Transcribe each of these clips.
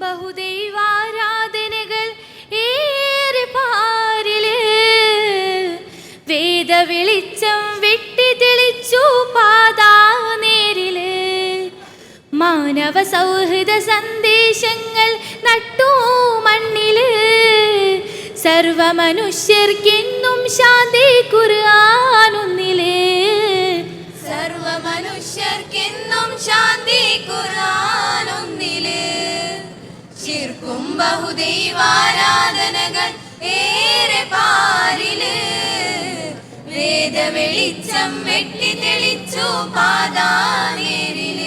ബഹുദൈവാരാധനകൾ ഏറെ പാരിൽ. വേദ വെളിച്ചം വെട്ടി തെളിച്ചു പാതാ നേരിൽ. മാനവ സൗഹൃദ സന്ദേശങ്ങൾ നട്ടു മണ്ണിൽ. സർവ മനുഷ്യർക്കെന്നും ശാന്തി കുറാനൊന്നിൽ. സർവ മനുഷ്യർക്കെന്നും ശാന്തി ഖുർആനൊന്നിൽ ശിർക്കും ബഹുദൈവാരാധനകൾ ഏറെ പാരിൽ വേദ വെളിച്ചം വെട്ടി തെളിച്ചു പാതാനേരിൽ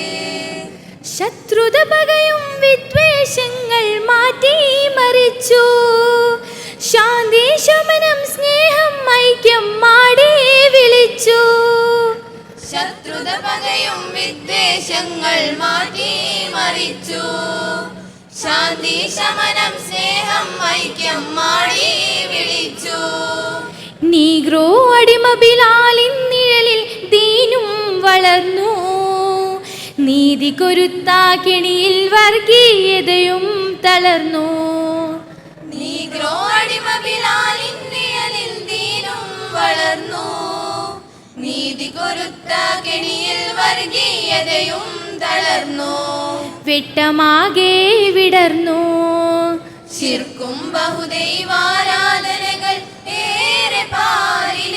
ശത്രുത പകയും വിദ്വേഷങ്ങൾ മാറ്റി മറിച്ചു. ശാന്തി ശമനം സ്നേഹം ഐക്യം മാടി വിളിച്ചു. ശത്രുത പകയും വിദ്വേഷങ്ങൾ മാറ്റി മറിച്ചു. ശാന്തി ശമനം സ്നേഹം ഐക്യം മാടി വിളിച്ചു. നീഗ്രോ അടിമ ബിലാലിൻ നിഴലിൽ ദീനും വളർന്നു. നീതി കൊരുത്താ കെണിയിൽ വർഗീയതയും തളർന്നു. നീഗ്രോ അടിമ ബിലാലിൻ നിഴലിൽ ദീനും വളർന്നു. നീതി കൊരുത്ത കെണിയിൽ വർഗീയതയും തളർന്നു. വെട്ടമാകെ വിടർന്നു. ശിർക്കും ബഹുദൈവാരാധനകൾ ഏറെ പാരിൽ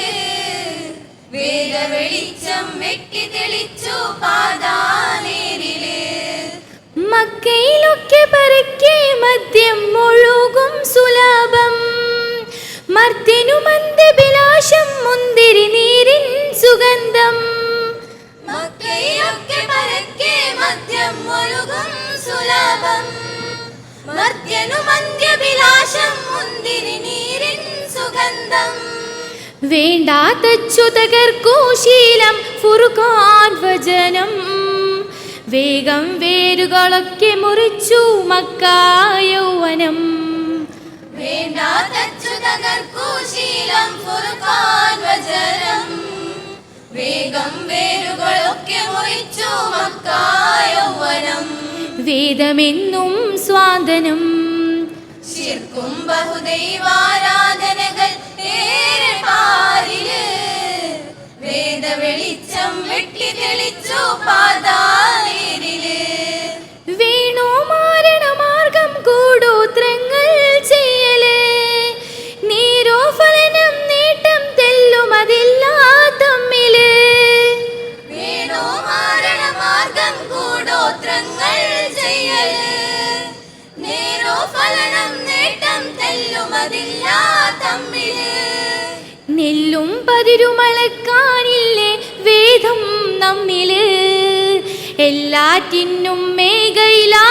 വേദ വെളിച്ചം വെട്ടി തെളിച്ചു പാതാനേരിൽ മക്കയിലൊക്കെ പരക്കെ മദ്യം മുഴുകും സുലഭം. മർദ്ദിനു മന്ദഭിലാഷം മുന്തിരി നീരിൻ സുഗന്ധം. മദ്യം ഒഴുകും സുലഭം. മർദ്യനു മന്ദ്യഭിലാഷം മുന്തിരി നീരിൻ സുഗന്ധം. വേണ്ടാത്തച്ചു തകർക്കൂ ശീലം ഫുർഖാൻ വചനം. വേഗം വേരുകളൊക്കെ മുറിച്ചു മക്കായൗവനം വേഗം വേരുകളൊക്കെ മുറിച്ചു മക്കായൗവനം വേദമെന്നും സ്വാതനം ശിർക്കും ബഹുദൈവാരാധനകൾ ഏറെ നെല്ലും പതിരുമളക്കാനില്ലേ വേദം നമ്മിൽ. എല്ലാറ്റിനും മേഘയിലാ